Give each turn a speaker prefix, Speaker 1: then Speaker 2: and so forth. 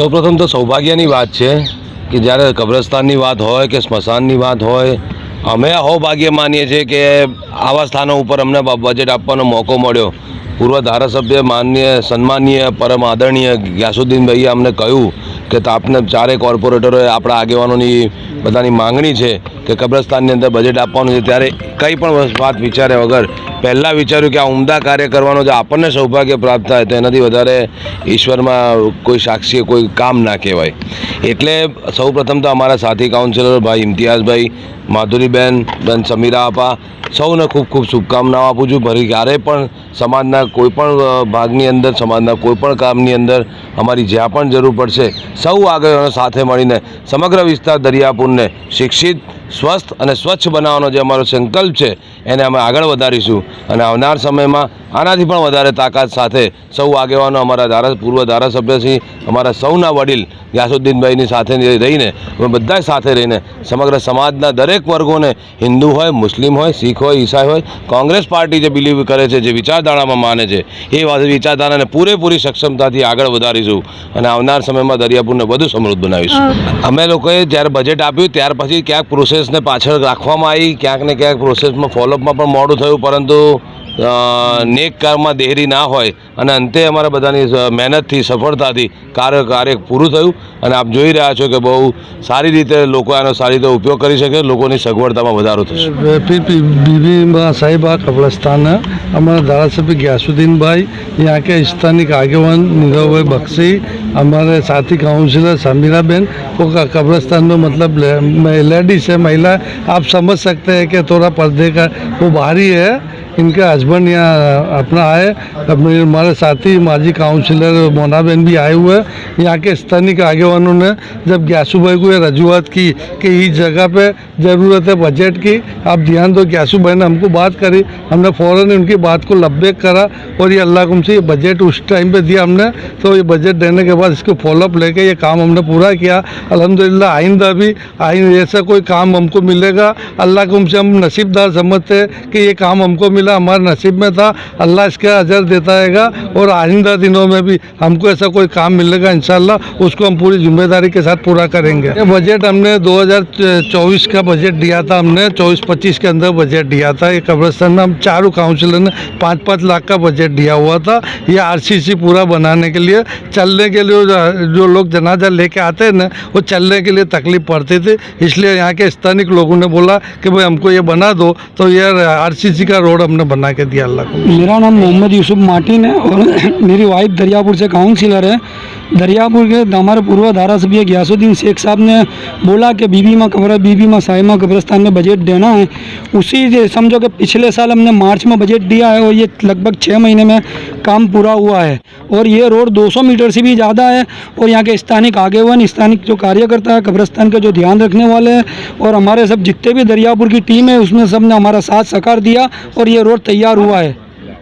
Speaker 1: સૌપ્રથમ તો સૌભાગ્યની વાત છે કે જ્યારે કબ્રસ્તાનની વાત હોય કે સ્મશાનની વાત હોય, અમે સૌભાગ્ય ભાગ્ય માનીએ છીએ કે આવા સ્થાનો ઉપર અમને બજેટ આપવાનો મોકો મળ્યો. પૂર્વ ધારાસભ્ય માનનીય સન્માનીય પરમ આદરણીય ગ્યાસુદ્દીનભાઈએ અમને કહ્યું કે આપને ચારે કોર્પોરેટરોએ આપણા આગેવાનોની બધાની માંગણી છે. કે કબ્રસ્તાનની અંદર બજેટ આપવાનું છે ત્યારે કંઈ પણ વાત વિચાર્યા વગર પહેલાં વિચાર્યું કે આ ઉમદા કાર્ય કરવાનો જે આપણને સૌભાગ્ય પ્રાપ્ત થાય તો એનાથી વધારે ઈશ્વરમાં કોઈ સાક્ષી કોઈ કામ ના કહેવાય. એટલે સૌપ્રથમ તો અમારા સાથી કાઉન્સિલર ભાઈ ઇમ્તિયાઝભાઈ માધુરીબેન, બેન સમીરા આપા, સૌને ખૂબ ખૂબ શુભકામનાઓ આપું છું. ભરી ક્યારેય પણ સમાજના કોઈપણ ભાગની અંદર, સમાજના કોઈપણ કામની અંદર અમારી જ્યાં પણ જરૂર પડશે, સૌ આગળ સાથે મળીને સમગ્ર વિસ્તાર દરિયાપુરને શિક્ષિત સ્વસ્થ અને સ્વચ્છ બનાવવાનો જે અમારો સંકલ્પ છે એને અમે આગળ વધારીશું. અને આવનાર સમયમાં આનાથી પણ વધારે તાકાત સાથે સૌ આગેવાનો અમારા ધારા પૂર્વ ધારાસભ્યશ્રી અમારા સૌના વડીલ ગ્યાસુદ્દીનભાઈની સાથે રહીને અમે બધા સાથે રહીને સમગ્ર સમાજના દરેક વર્ગોને હિન્દુ હોય મુસ્લિમ હોય શીખ હોય ઈસાઈ હોય કોંગ્રેસ પાર્ટી જે બિલીવ કરે છે જે વિચારધારામાં માને છે એ વિચારધારાને પૂરેપૂરી સક્ષમતાથી આગળ વધારીશું અને આવનાર સમયમાં દરિયાપુરને વધુ સમૃદ્ધ બનાવીશું. અમે લોકોએ જ્યારે બજેટ આપ્યું ત્યાર પછી ક્યાંક પ્રોસેસને પાછળ રાખવામાં આવી. ક્યાંક ને ક્યાંક પ્રોસેસમાં ફોલોઅપમાં પણ મોડું થયું પરંતુ નેક કામમાં દેરી ના હોય અને અંતે અમારા બધાની સ- મહેનતથી સફળતાથી કાર્ય કાર્ય પૂરું થયું અને આપ જોઈ રહ્યા છો કે બહુ સારી રીતે લોકો આનો સારી રીતે ઉપયોગ કરી શકે લોકોની સગવડતામાં વધારો થશે
Speaker 2: फिर बीबी साहिबा कब्रस्तान है हमारे धारासभ्य ग्यासुद्दीन भाई यहाँ के स्थानिक आगेवान नीरव भाई बख्शी हमारे साथी काउंसिलर समीरा बहन वो क- कब्रस्तान में मतलब लेडीज है महिला आप समझ सकते हैं कि थोड़ा पर्दे का वो भारी है इनके हस्बैंड यहाँ अपना आए। अपने हमारे साथी, माजी काउंसिलर मोनाबेन भी आए हुए हैं। यहाँ के स्थानिक आगेवानों ने जब ग्यासू भाई को ये रजूआत की कि इस जगह पे ज़रूरत है बजट की, आप ध्यान दो, ग्यासू भाई ने हमको बात करी। हमने फ़ौरन उनकी बात को लब्बेक करा और ये अल्लाह कुम से ये बजट उस टाइम पर दिया हमने। तो ये बजट देने के बाद इसको फॉलोअप लेके ये काम हमने पूरा किया। अलहमदिल्ला आइंदा भी आइंदा ऐसा कोई काम हमको मिलेगा। अल्लाह कुम से हम नसीबदार समझते हैं कि ये काम हमको मिला, हमारे नसीब में था, अल्लाह इसका अजर देता रहेगा और आइंदा दिनों में भी हमको ऐसा कोई काम मिलेगा, इंशाल्लाह, उसको हम पूरी ज़िम्मेदारी के साथ पूरा करेंगे। बजट हमने 2024 का बजट दिया था हमने 24-25 के अंदर बजट दिया था। ये कब्रस्तान में हम चारों काउंसिलर ने पाँच पाँच लाख का बजट दिया हुआ था। ये आरसीसी पूरा बनाने के लिए, चलने के लिए जो- लोग जनाजा लेके आते हैं ना, वो चलने के लिए तकलीफ़ पड़ती थी। इसलिए यहाँ के स्थानिक लोगों ने बोला कि भाई हमको ये बना दो तो ये आरसीसी का रोड हमने बना के दिया अल्लाह को
Speaker 3: मेरा नाम मोहम्मद यूसुफ मार्टिन है और मेरी वाइफ दरियापुर से काउंसिलर है दरियापुर के हमारे पूर्व धारासभ्य गयासुद्दीन शेख साहब ने बोला कि बीबी माँ कब्र बीबी माँ साहिमा कब्रस्तान में बजट देना है उसी समझो कि पिछले साल हमने मार्च में बजट दिया है और ये लगभग छः महीने में काम पूरा हुआ है और ये रोड 200 मीटर से भी ज़्यादा है और यहाँ के स्थानिक आगे वन स्थानिक जो कार्यकर्ता है कब्रस्तान के जो ध्यान रखने वाले हैं और हमारे सब जितने भी दरियापुर की टीम है उसमें सबने हमारा साथ सकार दिया और ये रोड तैयार हुआ है